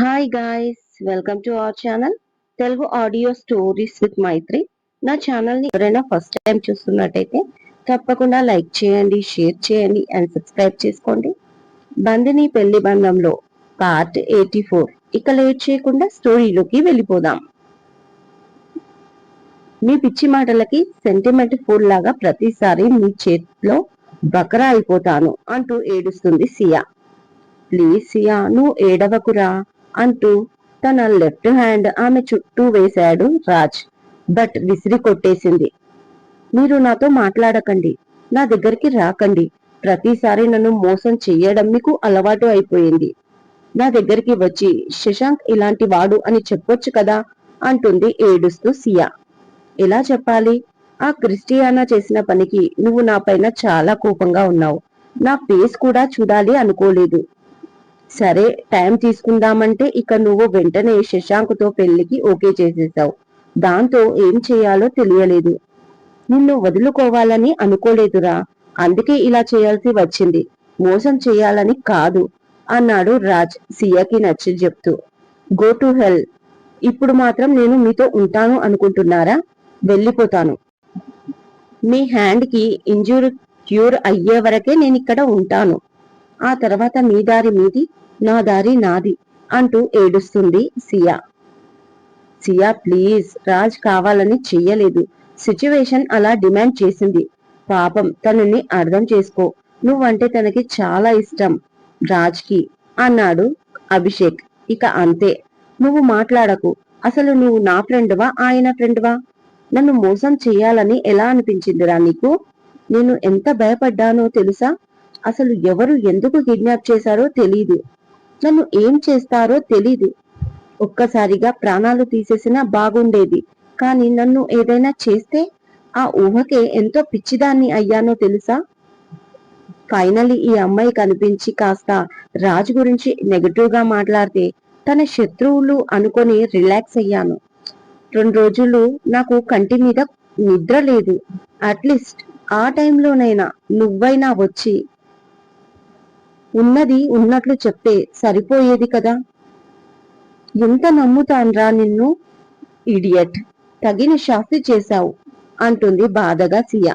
Hi guys welcome to our channel Telugu audio stories with Maitri నా ఛానల్ని ఎవరైనా first time చూస్తున్నట్టయితే తప్పకుండా లైక్ చేయండి షేర్ చేయండి అండ్ సబ్స్క్రైబ్ చేసుకోండి. బందిని పెళ్ళి బంధంలో పార్ట్ ఎయిటీ ఫోర్ ఇక లేట్ చేయకుండా స్టోరీలోకి వెళ్ళిపోదాం. మీ పిచ్చి మాటలకి సెంటిమెంట్ ఫుల్ లాగా ప్రతిసారి మీ చేతిలో బకరా అయిపోతాను అంటూ ఏడుస్తుంది సియా. ప్లీజ్ సియా నువ్వు ఏడవకురా. అంటూ తన లెఫ్ట్ హ్యాండ్ ఆమె చుట్టూ వేశాడు రాజ్. బట్ విసిరి కొట్టేసింది. మీరు నాతో మాట్లాడకండి. నా దగ్గరికి రాకండి. ప్రతిసారి నన్ను మోసం చెయ్యడం మీకు అలవాటు అయిపోయింది. నా దగ్గరికి వచ్చి శశాంక్ ఇలాంటి వాడు అని చెప్పొచ్చు కదా అంటుంది ఏడుస్తూ సియా. ఎలా చెప్పాలి? ఆ క్రిస్టియానా చేసిన పనికి నువ్వు నా పైన చాలా కోపంగా ఉన్నావు. నా ఫేస్ కూడా చూడాలి అనుకోలేదు. సరే టైం తీసుకుందామంటే ఇక నువ్వు వెంటనే శశాంక్తో పెళ్ళికి ఓకే చేసేసావు. దాంతో ఏం చేయాలో తెలియలేదు. నిన్ను వదులుకోవాలని అనుకోలేదురా. అందుకే ఇలా చేయాల్సి వచ్చింది. మోసం చేయాలని కాదు అన్నాడు రాజ్ సియాకి నచ్చి చెప్తూ. గో టు హెల్ ఇప్పుడు మాత్రం నేను మీతో ఉంటాను అనుకుంటున్నారా? వెళ్ళిపోతాను. మీ హ్యాండ్కి ఇంజూర్ క్యూర్ అయ్యే వరకే నేను ఇక్కడ ఉంటాను. ఆ తర్వాత మీ దారి మీది నా దారి నాది అంటూ ఏడుస్తుంది సియా. సియా ప్లీజ్ రాజ్ కావాలని చెయ్యలేదు. సిచ్యువేషన్ అలా డిమాండ్ చేసింది. పాపం తనని అర్థం చేసుకో. నువ్వంటే తనకి చాలా ఇష్టం రాజ్కి అన్నాడు అభిషేక్. ఇక అంతే. నువ్వు మాట్లాడకు. అసలు నువ్వు నా ఫ్రెండ్వా ఆయన ఫ్రెండ్వా? నన్ను మోసం చెయ్యాలని ఎలా అనిపించిందిరా నీకు? నేను ఎంత భయపడ్డానో తెలుసా? అసలు ఎవరు ఎందుకు కిడ్నాప్ చేశారో తెలీదు. నన్ను ఏం చేస్తారో తెలీదు. ఒక్కసారిగా ప్రాణాలు తీసేసినా బాగుండేది. కానీ నన్ను ఏదైనా చేస్తే ఆ ఊహకే ఎంతో పిచ్చిదాన్ని అయ్యానో తెలుసా? ఫైనలీ ఈ అమ్మాయి కనిపించి కాస్త రాజు గురించి నెగటివ్గా మాట్లాడితే తన శత్రువులు అనుకొని రిలాక్స్ అయ్యాను. రెండు రోజులు నాకు కంటి మీద నిద్ర లేదు. అట్లీస్ట్ ఆ టైంలోనైనా నువ్వైనా వచ్చి ఉన్నది ఉన్నట్లు చెప్తే సరిపోయేది కదా? ఎంత నమ్ముతాన్రా నిన్ను? ఇడియట్ తగిన శాస్తి చేశావు అంటుంది బాధగా సియా.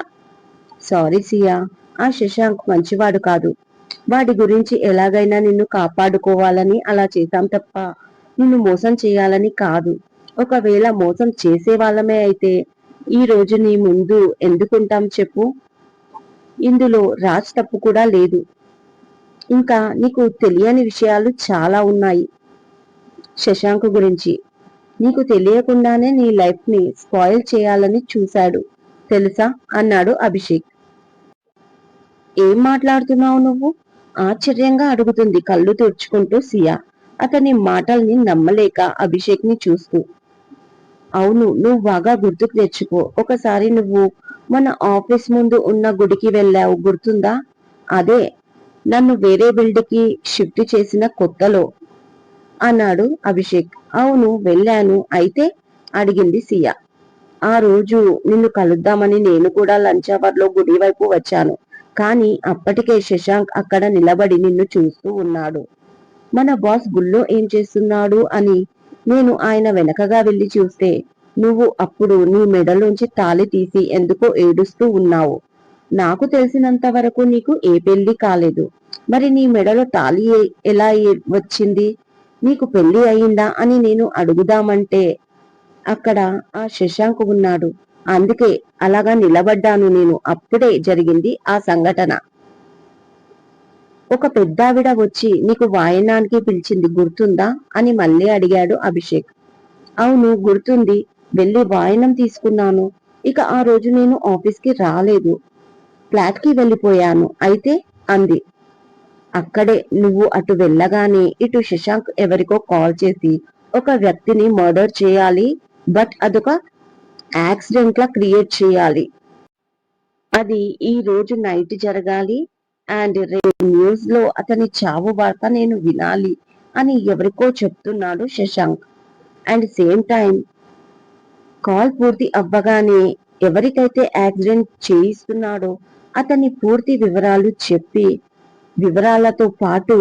సారీ సియా ఆ శశాంక్ మంచివాడు కాదు. వాడి గురించి ఎలాగైనా నిన్ను కాపాడుకోవాలని అలా చేశాం తప్ప నిన్ను మోసం చేయాలని కాదు. ఒకవేళ మోసం చేసే వాళ్ళమే అయితే ఈ రోజు నీ ముందు ఎందుకుంటాం చెప్పు? ఇందులో రాజ్ తప్పు కూడా లేదు. ఇంకా నీకు తెలియని విషయాలు చాలా ఉన్నాయి. శశాంక్ గురించి. నీకు తెలియకుండానే నీ లైఫ్ని స్పాయిల్ చేయాలని చూశాడు తెలుసా? అన్నాడు అభిషేక్. ఏం మాట్లాడుతున్నావు నువ్వు? ఆశ్చర్యంగా అడుగుతుంది కళ్ళు తుడుచుకుంటూ సియా. అతని మాటల్ని నమ్మలేక అభిషేక్ని చూస్తూ. అవును నువ్వు బాగా గుర్తుకు తెచ్చుకో. ఒకసారి నువ్వు మన ఆఫీస్ ముందు ఉన్న గుడికి వెళ్ళావు గుర్తుందా? అదే నన్ను వేరే బిల్డ్కి షిఫ్ట్ చేసిన కొత్తలో అన్నాడు అభిషేక్. అవును వెళ్ళాను. అయితే అడిగింది సియా. ఆ రోజు నిన్ను కలుద్దామని నేను కూడా లంచ్ అవర్లో గుడి వైపు వచ్చాను. కానీ అప్పటికే శశాంక్ అక్కడ నిలబడి నిన్ను చూస్తూ ఉన్నాడు. మన బాస్ గుళ్ళో ఏం చేస్తున్నాడు అని నేను ఆయన వెనకగా వెళ్ళి చూస్తే నువ్వు అప్పుడు నీ మెడలోంచి తాలి తీసి ఎందుకో ఏడుస్తూ ఉన్నావు. నాకు తెలిసినంత వరకు నీకు ఏ పెళ్ళి కాలేదు. మరి నీ మెడలో తాళి ఎలా వచ్చింది? నీకు పెళ్ళి అయిందా అని నేను అడుగుదామంటే అక్కడ ఆ శశాంక్ ఉన్నాడు. అందుకే అలాగా నిలబడ్డాను నేను. అప్పుడే జరిగింది ఆ సంఘటన. ఒక పెద్దావిడ వచ్చి నీకు వాయనానికి పిలిచింది గుర్తుందా అని మళ్ళీ అడిగాడు అభిషేక్. అవును గుర్తుంది. వెళ్ళి వాయనం తీసుకున్నాను. ఇక ఆ రోజు నేను ఆఫీస్కి రాలేదు. ఫ్లాట్కి వెళ్ళిపోయాను. అయితే అంది అక్కడే నువ్వు అటు వెళ్ళగానే ఇటు శశాంక్ ఎవరికో కాల్ చేసి ఒక వ్యక్తిని మర్డర్ చేయాలి బట్ అదొక యాక్సిడెంట్ లా క్రియేట్ చేయాలి. అది ఈ రోజు నైట్ జరగాలి అండ్ రేపు న్యూస్లో అతని చావు వార్త నేను వినాలి అని ఎవరికో చెప్తున్నాడు Shashank. And same time call పూర్తి అవ్వగానే ఎవరికైతే యాక్సిడెంట్ చేయిస్తున్నాడో అతని పూర్తి వివరాలు చెప్పి వివరాలతో పాటు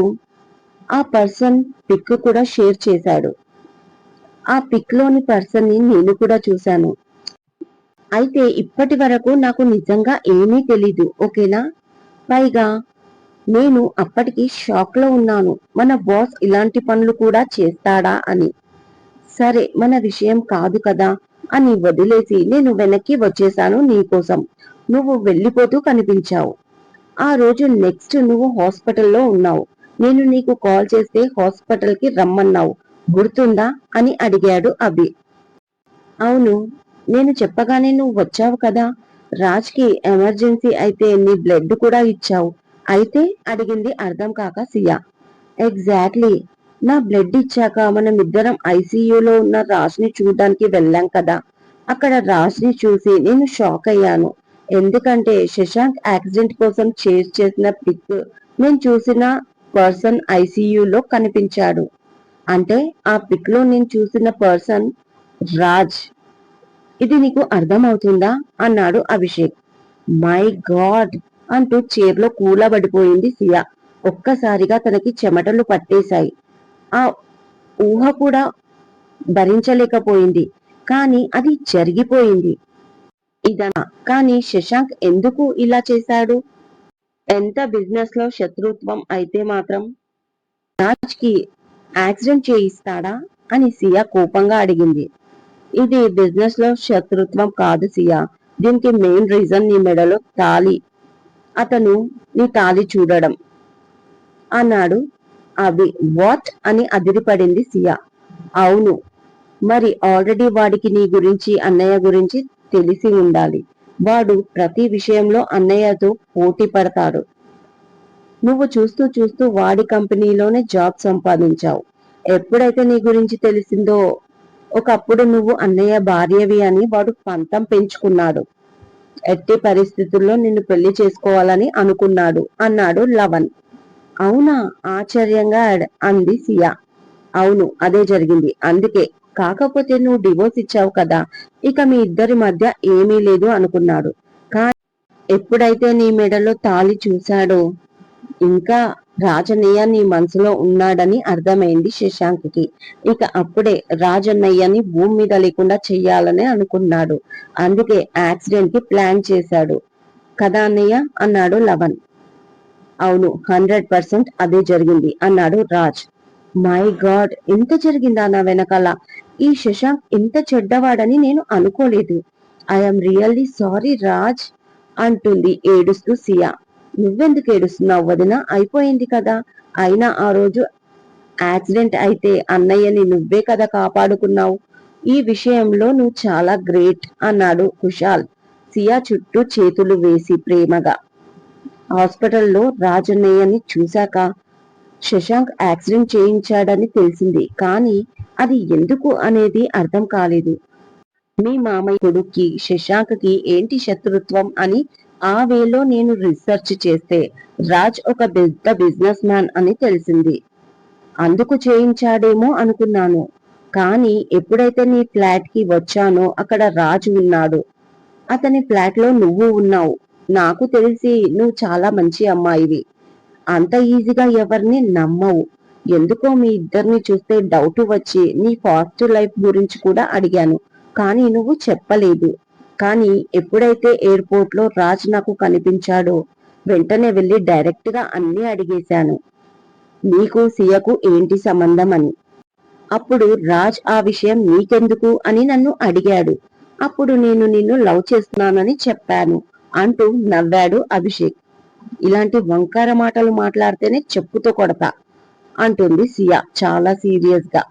ఆ పర్సన్ పిక్ కూడా షేర్ చేశాడు. ఆ పిక్లోని పర్సన్ని నేను కూడా చూశాను. అయితే ఇప్పటి వరకు నాకు నిజంగా ఏమీ తెలీదు ఓకేనా? పైగా నేను అప్పటికి షాక్లో ఉన్నాను. మన బాస్ ఇలాంటి పనులు కూడా చేస్తాడా అని. సరే మన విషయం కాదు కదా అని వదిలేసి నేను వెనక్కి వచ్చేసాను నీకోసం. నువ్వు వెళ్ళిపోతూ కనిపించావు. ఆ రోజు నెక్స్ట్ నువ్వు హాస్పిటల్లో ఉన్నావు. నేను నీకు కాల్ చేస్తే హాస్పిటల్కి రమ్మన్నావు. గుర్తుందా? అని అడిగాడు అభి. అవును నేను చెప్పగానే నువ్వు వచ్చావు కదా. రాజ్కి ఎమర్జెన్సీ అయితే నీ బ్లడ్ కూడా ఇచ్చావు. అయితే అడిగింది అర్థం కాక సియా. ఎగ్జాక్ట్లీ నా బ్లడ్ ఇచ్చాక మనం ఇద్దరం ఐసీయూలో ఉన్న రాజ్ని చూడడానికి వెళ్ళాం కదా. అక్కడ రాజ్ని చూసి నేను షాక్ అయ్యాను. ఎందుకంటే శశాంక్ యాక్సిడెంట్ కోసం చేజ్ చేసిన పిక్ నేను చూసిన పర్సన్ ఐసీయూలో కనిపించాడు. అంటే ఆ పిక్లో నేను చూసిన పర్సన్ రాజ్. ఇది నీకు అర్థమవుతుందా? అన్నాడు అభిషేక్. My God! అంటూ చీరలో కూలబడిపోయింది సియా. ఒక్కసారిగా తనకి చెమటలు పట్టేశాయి. ఆ ఊహ కూడా భరించలేకపోయింది. కానీ అది జరిగిపోయింది. ఇదనా? కానీ శశాంక్ ఎందుకు ఇలా చేశాడు? ఎంత బిజినెస్లో శత్రుత్వం అయితే మాత్రం? రాజ్కి యాక్సిడెంట్ చేయిస్తాడా? అని సియా కోపంగా అడిగింది. ఇది బిజినెస్లో శత్రుత్వం కాదు సియా. దీనికి మెయిన్ రీజన్ నీ మెడలో తాలి అతను నీ తాలి చూడడం. అన్నాడు అవి వాట్? అని అదిరిపడింది సియా. అవును. మరి ఆల్రెడీ వాడికి నీ గురించి అన్నయ్య గురించి తెలిసి ఉండాలి. వాడు ప్రతి విషయంలో అన్నయ్యతో పోటీ పడతాడు. నువ్వు చూస్తూ చూస్తూ వాడి కంపెనీలోనే జాబ్ సంపాదించావు. ఎప్పుడైతే నీ గురించి తెలిసిందో ఒకప్పుడు నువ్వు అన్నయ్య భార్యవి అని వాడు పంతం పెంచుకున్నాడు. ఎట్టి పరిస్థితుల్లో నిన్ను పెళ్ళి చేసుకోవాలని అనుకున్నాడు అన్నాడు లవన్ అవునా? ఆశ్చర్యంగా అంది సియా. అవును అదే జరిగింది. అందుకే కాకపోతే నువ్వు డివోర్స్ ఇచ్చావు కదా ఇక మీ ఇద్దరి మధ్య ఏమీ లేదు అనుకున్నాడు. కానీ ఎప్పుడైతే నీ మెడలో తాళి చూశాడో ఇంకా రాజన్నయ్య నీ మనసులో ఉన్నాడని అర్థమైంది శశాంక్కి. ఇక అప్పుడే రాజన్నయ్యని భూమి మీద లేకుండా చెయ్యాలని అనుకున్నాడు. అందుకే యాక్సిడెంట్కి ప్లాన్ చేశాడు. కదా అన్నయ్య? అన్నాడు లవన్ అవును హండ్రెడ్ పర్సెంట్ అదే జరిగింది అన్నాడు రాజ్. మై గాడ్ ఎంత జరిగిందా నా వెనకాల? ఈ శశాంక్ ఇంత చెడ్డవాడని నేను అనుకోలేదు. ఐఎమ్ రియల్లీ సారీ రాజ్ అంటుంది ఏడుస్తూ సియా. నువ్వెందుకు ఏడుస్తున్నావు వదిన? అయిపోయింది కదా. అయినా ఆ రోజు యాక్సిడెంట్ అయితే అన్నయ్యని నువ్వే కదా కాపాడుకున్నావు. ఈ విషయంలో నువ్వు చాలా గ్రేట్ అన్నాడు కుషాల్ సియా చుట్టూ చేతులు వేసి ప్రేమగా. హాస్పిటల్లో రాజన్నయ్యని చూశాక శశాంక్ యాక్సిడెంట్ చేయించాడని తెలిసింది. కానీ అది ఎందుకు అనేది అర్థం కాలేదు. మీ మామయ్య కొడుక్కి శశాంక్కి ఏంటి శత్రుత్వం అని ఆ వేలో నేను రీసెర్చ్ చేస్తే రాజ్ ఒక పెద్ద బిజినెస్ మ్యాన్ అని తెలిసింది. అందుకు చేయించాడేమో అనుకున్నాను. కానీ ఎప్పుడైతే నీ ఫ్లాట్కి వచ్చానో అక్కడ రాజు ఉన్నాడు. అతని ఫ్లాట్లో నువ్వు ఉన్నావు. నాకు తెలిసి నువ్వు చాలా మంచి అమ్మాయివి. అంత ఈజీగా ఎవరిని నమ్మవు. ఎందుకో మీ ఇద్దరిని చూస్తే డౌట్ వచ్చి నీ ఫాస్ట్ లైఫ్ గురించి కూడా అడిగాను. కానీ నువ్వు చెప్పలేదు. కానీ ఎప్పుడైతే ఎయిర్పోర్ట్లో రాజ్ నాకు కనిపించాడో వెంటనే వెళ్ళి డైరెక్ట్గా అన్ని అడిగేశాను. నీకు సియకు ఏంటి సంబంధం అని. అప్పుడు రాజ్ ఆ విషయం నీకెందుకు అని నన్ను అడిగాడు. అప్పుడు నేను నిన్ను లవ్ చేస్తున్నానని చెప్పాను అంటూ నవ్వాడు అభిషేక్. ఇలాంటి వంకార మాటలు మాట్లాడితేనే చెప్పుతో కొడతా అంటుంది సియా చాలా సీరియస్గా.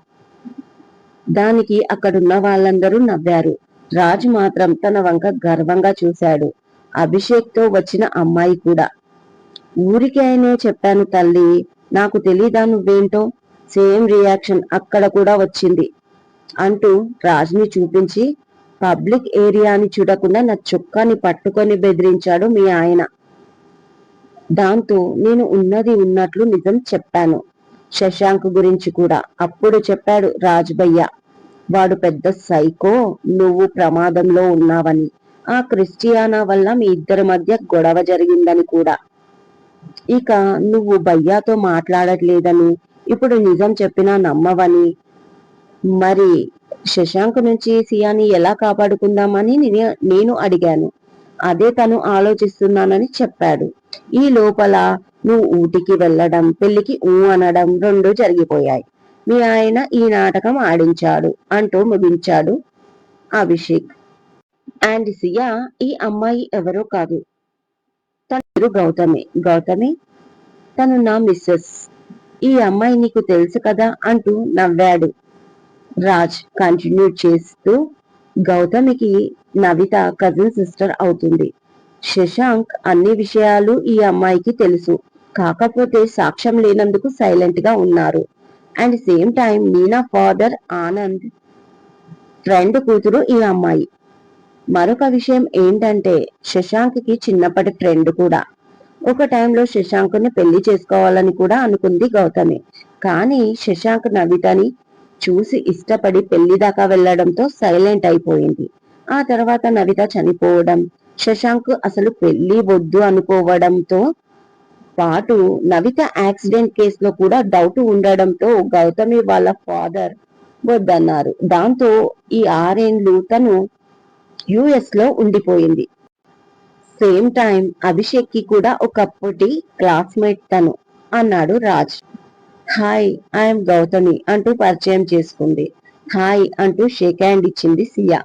దానికి అక్కడున్న వాళ్ళందరూ నవ్వారు. రాజు మాత్రం తన వంక గర్వంగా చూశాడు. అభిషేక్తో వచ్చిన అమ్మాయి కూడా. ఊరికే ఆయనే చెప్పాను తల్లి నాకు తెలీదా నువ్వేంటో? సేమ్ రియాక్షన్ అక్కడ కూడా వచ్చింది అంటూ రాజ్ని చూపించి పబ్లిక్ ఏరియాని చూడకుండా నా చొక్కాని పట్టుకొని బెదిరించాడు మీ ఆయన. దాంతో నేను ఉన్నది ఉన్నట్లు నిజం చెప్పాను. శశాంక్ గురించి కూడా అప్పుడు చెప్పాడు రాజ్బయ్య. వాడు పెద్ద సైకో నువ్వు ప్రమాదంలో ఉన్నావని. ఆ క్రిస్టియానా వల్ల మీ ఇద్దరి మధ్య గొడవ జరిగిందని కూడా. ఇక నువ్వు భయ్యాతో మాట్లాడట్లేదని ఇప్పుడు నిజం చెప్పినా నమ్మవని. మరి శశాంక్ నుంచి సియాని ఎలా కాపాడుకుందామని నేను అడిగాను. అదే తను ఆలోచిస్తున్నానని చెప్పాడు. ఈ లోపల నువ్వు ఊటికి వెళ్ళడం పెళ్ళికి ఊ అనడం రెండు జరిగిపోయాయి. మీ ఆయన ఈ నాటకం ఆడించాడు అంటూ ముగించాడు అభిషేక్. అండ్ సియా ఈ అమ్మాయి ఎవరో కాదు. తన పేరు గౌతమి. గౌతమి తను నా మిస్సెస్. ఈ అమ్మాయి నీకు తెలుసు కదా అంటూ నవ్వాడు. రాజ్ కంటిన్యూ చేస్తూ గౌతమికి నవిత కజిన్ సిస్టర్ అవుతుంది. శశాంక్ అన్ని విషయాలు ఈ అమ్మాయికి తెలుసు. కాకపోతే సాక్ష్యం లేనందుకు సైలెంట్గా ఉన్నారు. And same time Meena father Anand friend కూతురు ఈ అమ్మాయి. మరొక విషయం ఏంటంటే శశాంక్కి చిన్నప్పటి ఫ్రెండ్ కూడా. ఒక టైంలో శశాంక్ని పెళ్ళి చేసుకోవాలని కూడా అనుకుంది గౌతమి. కానీ శశాంక్ నవితని చూసి ఇష్టపడి పెళ్ళి దాకా వెళ్ళడంతో సైలెంట్ అయిపోయింది. ఆ తర్వాత నవిత చనిపోవడం శశాంక్ అసలు పెళ్ళి వద్దు అనుకోవడంతో పాటు నవిత యాక్సిడెంట్ కేసులో కూడా డౌట్ ఉండడంతో గౌతమి వాళ్ళ ఫాదర్ వద్దన్నారు. దాంతో ఈ ఆరేండ్లు తను యుఎస్లో ఉండిపోయింది. సేమ్ టైం అభిషేక్కి కూడా ఒకప్పటి క్లాస్మేట్ తను అన్నాడు రాజ్. హాయ్ ఐఎమ్ గౌతమి అంటూ పరిచయం చేసుకుంది. హాయ్ అంటూ షేక్ హ్యాండ్ ఇచ్చింది Siya.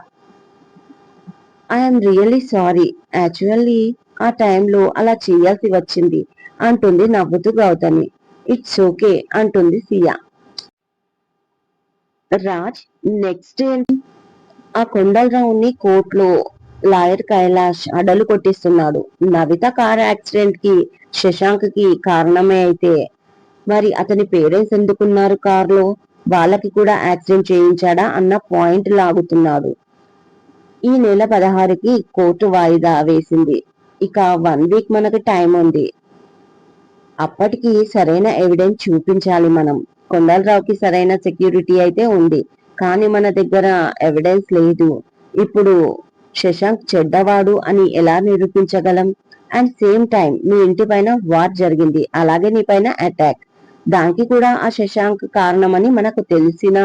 I'm really sorry actually ఆ టైంలో అలా చేయాల్సి వచ్చింది. అంటుంది నవ్వుతూ గౌతమి. ఇట్స్ ఓకే అంటుంది సియా. రాజ్ నెక్స్ట్ ఏంటి ఆ కొండలరావుని కోర్టులో లాయర్ కైలాష్ అడలు కొట్టిస్తున్నాడు. నవిత కార్ యాక్సిడెంట్కి శశాంక్కి కారణమే అయితే. మరి అతని పేరెంట్స్ ఎందుకున్నారు కారులో? వాళ్ళకి కూడా యాక్సిడెంట్ చేయించాడా అన్న పాయింట్ లాగుతున్నాడు. ఈ నెల పదహారుకి కోర్టు వాయిదా వేసింది. ఇక వన్ వీక్ మనకు టైం ఉంది. అప్పటికి సరైన ఎవిడెన్స్ చూపించాలి మనం. కొండలరావుకి సరైన సెక్యూరిటీ అయితే ఉంది. కానీ మన దగ్గర ఎవిడెన్స్ లేదు. ఇప్పుడు శశాంక్ చెడ్డవాడు అని ఎలా నిరూపించగలం? అండ్ సేమ్ టైం మీ ఇంటి పైన వార్ జరిగింది. అలాగే నీ పైన అటాక్. దానికి కూడా ఆ శశాంక్ కారణమని మనకు తెలిసిన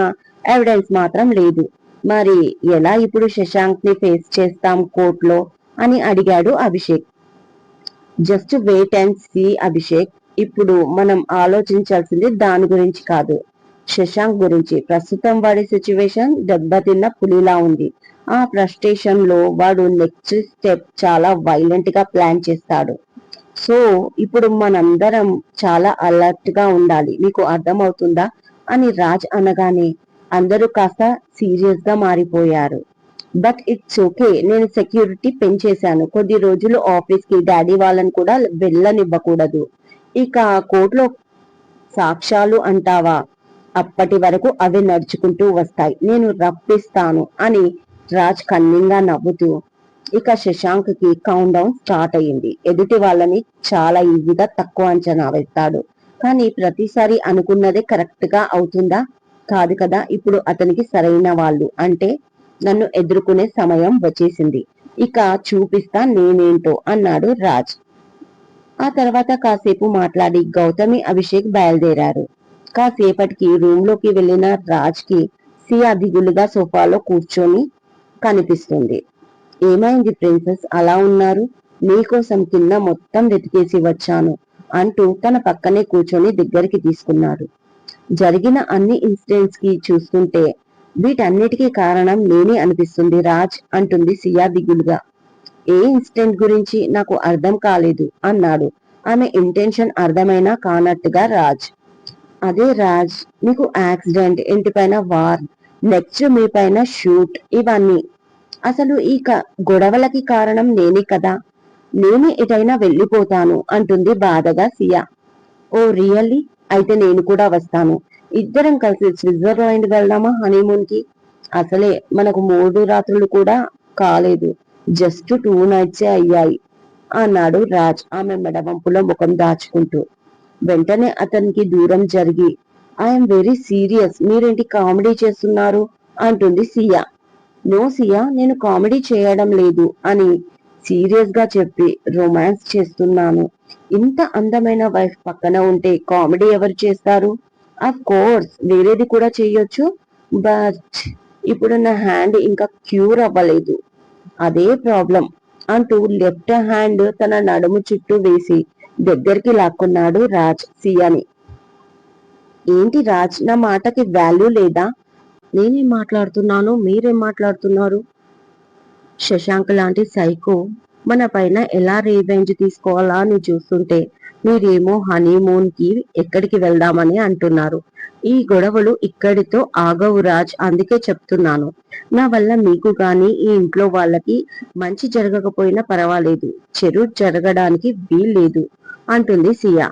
ఎవిడెన్స్ మాత్రం లేదు. మరి ఎలా ఇప్పుడు శశాంక్ని ఫేస్ చేస్తాం కోర్టులో అని అడిగాడు Abhishek. Just wait and see Abhishek. ఇప్పుడు మనం ఆలోచించాల్సింది దాని గురించి కాదు. శశాంక్ గురించి. ప్రస్తుతం వాడి సిచ్యువేషన్ దెబ్బతిన్న పులిలా ఉంది. ఆ ఫ్రస్ట్రేషన్లో వాడు నెక్స్ట్ స్టెప్ చాలా వైలెంట్గా ప్లాన్ చేస్తాడు. సో ఇప్పుడు మనందరం చాలా అలర్ట్గా ఉండాలి. మీకు అర్థమవుతుందా? అని రాజ్ అనగానే అందరూ కాస్త సీరియస్గా మారిపోయారు. బట్ ఇట్స్ ఓకే నేను సెక్యూరిటీ పెంచేశాను. కొద్ది రోజులు ఆఫీస్కి డాడీ వాళ్ళని కూడా వెళ్ళనివ్వకూడదు. ఇక కోర్టులో సాక్ష్యాలు అంటావా? అప్పటి వరకు అవి నడుచుకుంటూ వస్తాయి. నేను రప్పిస్తాను అని రాజ్ కన్నింగా నవ్వుతూ ఇక శశాంక్కి కౌంట్ డౌన్ స్టార్ట్ అయ్యింది. ఎదుటి వాళ్ళని చాలా ఈజీగా తక్కువ అంచనా వేస్తాడు. కానీ ప్రతిసారి అనుకున్నదే కరెక్ట్గా అవుతుందా? కాదు కదా ఇప్పుడు అతనికి సరైన వాళ్ళు. అంటే నన్ను ఎదుర్కొనే సమయం వచ్చేసింది. ఇక చూపిస్తా నేనేంటో అన్నాడు రాజ్. ఆ తర్వాత కాసేపు మాట్లాడి గౌతమి అభిషేక్ బయలుదేరారు. కాసేపటికి రూమ్లోకి వెళ్ళిన రాజ్కి సియా దిగులుగా సోఫాలో కూర్చొని కనిపిస్తుంది. ఏమైంది ప్రిన్సెస్? అలా ఉన్నారు? మీకోసం కింద మొత్తం వెతికేసి వచ్చాను అంటూ తన పక్కనే కూర్చొని దగ్గరికి తీసుకున్నాడు. జరిగిన అన్ని ఇన్సిడెంట్స్కి చూసుకుంటే వీటన్నిటికీ కారణం నేనే అనిపిస్తుంది రాజ్ అంటుంది సియా దిగులుగా. ఏ ఇన్సిడెంట్ గురించి నాకు అర్థం కాలేదు అన్నాడు. ఆమె ఇంటెన్షన్ అర్థమైనా కానట్టుగా రాజ్. అదే రాజ్ మీకు యాక్సిడెంట్ ఇంటిపైన వార్ నెక్స్ట్ మీ పైన షూట్ ఇవన్నీ. అసలు ఈ గొడవలకి కారణం నేనే కదా. నేనే ఎటైనా వెళ్ళిపోతాను అంటుంది బాధగా సియా. ఓ రియల్లీ? అయితే నేను కూడా వస్తాను. ఇద్దరం కలిసి స్విట్జర్లాండ్ వెళ్దామా హనీమూన్కి అసలే మనకు మూడు రాత్రులు కూడా కాలేదు. జస్ట్ టూ నైట్సే అయ్యాయి. అన్నాడు రాజ్ ఆమె మెడవంపులో ముఖం దాచుకుంటూ. వెంటనే అతనికి దూరం జరిగి ఐఎమ్ వెరీ సీరియస్ మీరేంటి కామెడీ చేస్తున్నారు? అంటుంది సియా. నో సియా నేను కామెడీ చేయడం లేదు అని సీరియస్గా చెప్పి రొమాన్స్ చేస్తున్నాను. ఇంత అందమైన వైఫ్ పక్కన ఉంటే కామెడీ ఎవరు చేస్తారు? ఆఫ్ కోర్స్ వేరేది కూడా చేయొచ్చు. బట్ ఇప్పుడు నా హ్యాండ్ ఇంకా క్యూర్ అవ్వలేదు. అదే ప్రాబ్లం అంటూ లెఫ్ట్ హ్యాండ్ తన నడుము చుట్టూ వేసి దగ్గరికి లాక్కున్నాడు రాజ్ సియాని. ఏంటి రాజ్ నా మాటకి వాల్యూ లేదా? నేనేం మాట్లాడుతున్నాను? మీరేం మాట్లాడుతున్నారు? శశాంక్ లాంటి సైకో మన పైన ఎలా రీవెంజ్ తీసుకోవాలా అని చూస్తుంటే మీరేమో హనీమూన్కి ఎక్కడికి వెళ్దామని అంటున్నారు. ఈ గొడవలు ఇక్కడితో ఆగవు రాజ్ అందుకే చెప్తున్నాను. నా వల్ల మీకు గాని ఈ ఇంట్లో వాళ్ళకి మంచి జరగకపోయినా పర్వాలేదు. చెడు జరగడానికి వీల్లేదు అంటుంది సియా.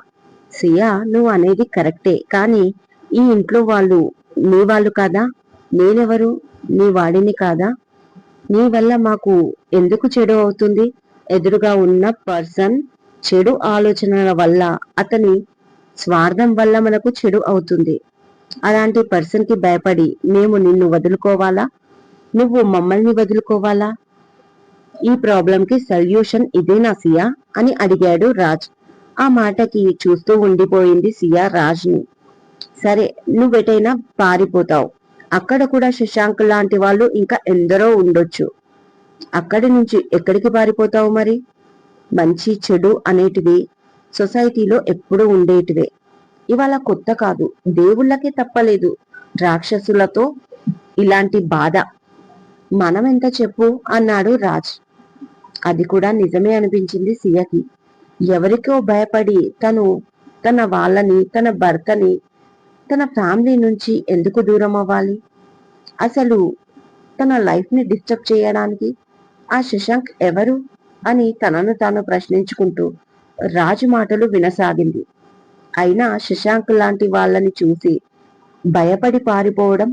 సియా నువ్వు అనేది కరెక్టే కానీ ఈ ఇంట్లో వాళ్ళు నీ వాళ్ళు కాదా? నేనెవరు? నీ వాడిని కాదా? నీ వల్ల మాకు ఎందుకు చెడు అవుతుంది? ఎదురుగా ఉన్న పర్సన్ చెడు ఆలోచనల వల్ల అతని స్వార్థం వల్ల మనకు చెడు అవుతుంది. అలాంటి పర్సన్కి భయపడి మేము నిన్ను వదులుకోవాలా? నువ్వు మమ్మల్ని వదులుకోవాలా? ఈ ప్రాబ్లం కి సొల్యూషన్ ఇదేనా సియా? అని అడిగాడు రాజ్. ఆ మాటకి చూస్తూ ఉండిపోయింది సియా రాజ్ని సరే నువ్వెటైనా పారిపోతావు. అక్కడ కూడా శశాంక్ లాంటి వాళ్ళు ఇంకా ఎందరో ఉండొచ్చు. అక్కడి నుంచి ఎక్కడికి పారిపోతావు మరి? మంచి చెడు అనేటివి సొసైటీలో ఎప్పుడూ ఉండేటివే. ఇవాళ కొత్త కాదు దేవుళ్ళకే తప్పలేదు రాక్షసులతో ఇలాంటి బాధ. మనం ఎంత చెప్పు అన్నాడు రాజ్. అది కూడా నిజమే అనిపించింది సియకి. ఎవరికో భయపడి తను తన వాళ్ళని తన భర్తని తన ఫ్యామిలీ నుంచి ఎందుకు దూరం అవ్వాలి? అసలు తన లైఫ్ని డిస్టర్బ్ చేయడానికి ఆ శశాంక్ ఎవరు అని తనను తాను ప్రశ్నించుకుంటూ రాజు మాటలు వినసాగింది. అయినా శశాంక్ లాంటి వాళ్ళని చూసి భయపడి పారిపోవడం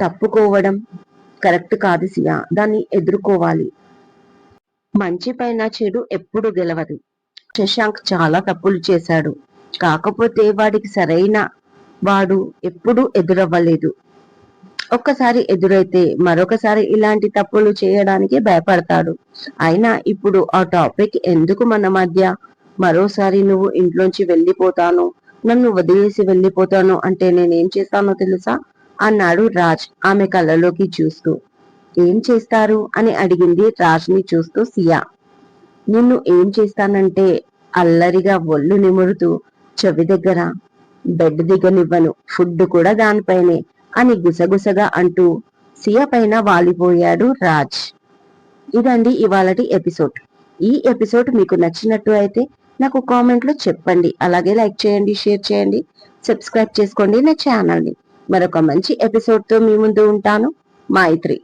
తప్పుకోవడం కరెక్ట్ కాదు సియా. దాన్ని ఎదుర్కోవాలి. మంచి పైన చెడు ఎప్పుడు గెలవదు. శశాంక్ చాలా తప్పులు చేశాడు. కాకపోతే వాడికి సరైన వాడు ఎప్పుడూ ఎదురవ్వలేదు. ఒక్కసారి ఎదురైతే మరొకసారి ఇలాంటి తప్పులు చేయడానికి భయపడతాడు. అయినా ఇప్పుడు ఆ టాపిక్ ఎందుకు మన మధ్య? మరోసారి నువ్వు ఇంట్లోంచి వెళ్ళిపోతాను నన్ను వదిలేసి వెళ్ళిపోతాను అంటే నేనేం చేస్తానో తెలుసా? అన్నాడు రాజ్ ఆమె కళ్ళలోకి చూస్తూ. ఏం చేస్తారు? అని అడిగింది రాజ్ని చూస్తూ సియా. నిన్ను ఏం చేస్తానంటే అల్లరిగా ఒళ్ళు నిమురుతూ చెవి దగ్గర బెడ్ దిగనివ్వను ఫుడ్ కూడా దానిపైనే అని గుసగుసగా అంటూ సియా పైన వాలిపోయాడు రాజ్. ఇదండి ఇవాళటి ఎపిసోడ్. ఈ ఎపిసోడ్ మీకు నచ్చినట్టు అయితే నాకు కామెంట్లో చెప్పండి. అలాగే లైక్ చేయండి షేర్ చేయండి సబ్స్క్రైబ్ చేసుకోండి నా ఛానల్ని. మరొక మంచి ఎపిసోడ్తో మీ ముందు ఉంటాను. మైత్రి.